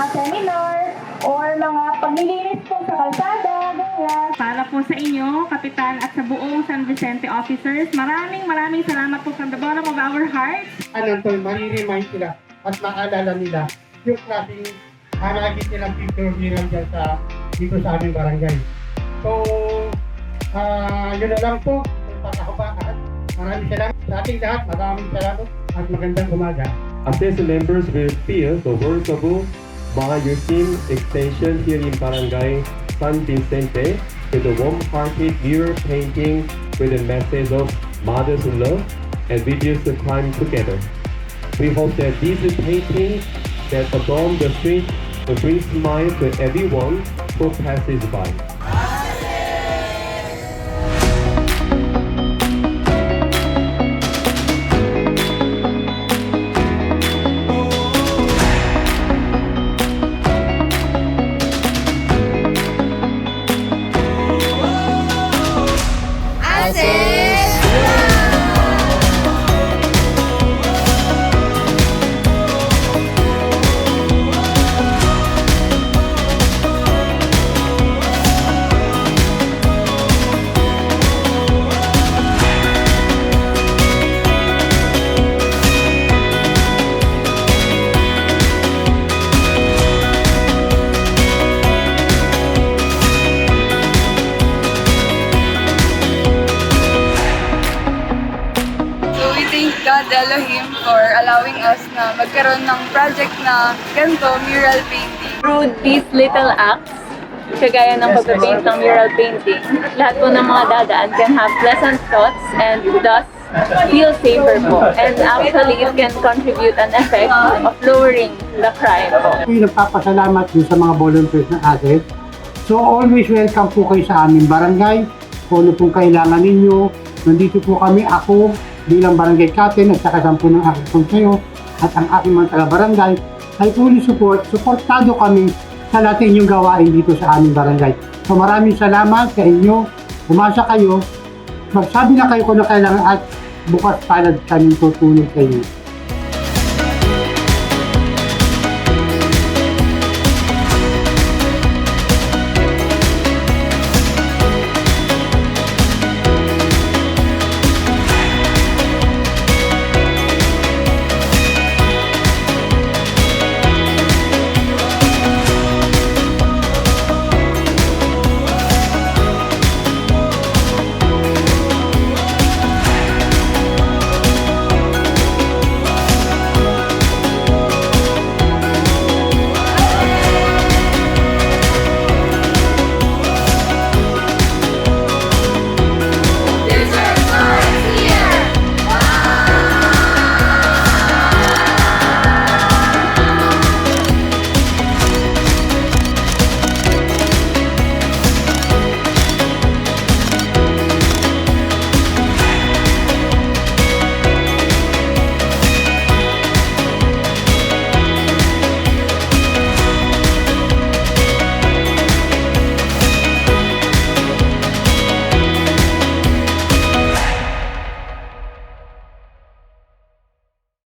mga seminar, or mga paglilinis po sa kalsada, ganyan. Para po sa inyo, Kapitan, at sa buong San Vicente officers, maraming maraming salamat po from the bottom of our hearts. Ano po, mariremind sila at maalala nila yung klaseng hanagin nilang picture nilang dyan sa dito sa aming barangay. So, uh, yun na lang po. Pagkakabahan. Maraming salamat sa ating lahat. Maraming salamat at magandang umaga. As members will feel the workable team extension here in Barangay San Vicente with a warm-hearted mural painting with a message of mother's love and reduce the crime together. We hope that these paintings that adorn the street will bring smile to everyone who passes by. Thank God Elohim for allowing us na magkaroon ng project na ganito, mural painting. through these little acts, kagaya ng pagpapaint ng mural painting, lahat po ng mga dadaan can have pleasant thoughts and thus feel safer po. And actually, it can contribute an effect of lowering the crime po. Yung nagpapasalamat din sa mga volunteers na atin. So always welcome po kayo sa aming barangay. Kung ano pong kailangan ninyo, nandito po kami, ako bilang barangay captain at saka sampu ng aking konseyo at ang aking mga taga-barangay ay fully support, supportado kami sa lahat ng inyong gawain dito sa aming barangay. So maraming salamat sa inyo, umasa kayo, magsabi na kayo kung ano kailangan at bukas palad kaming tutulong sa inyo.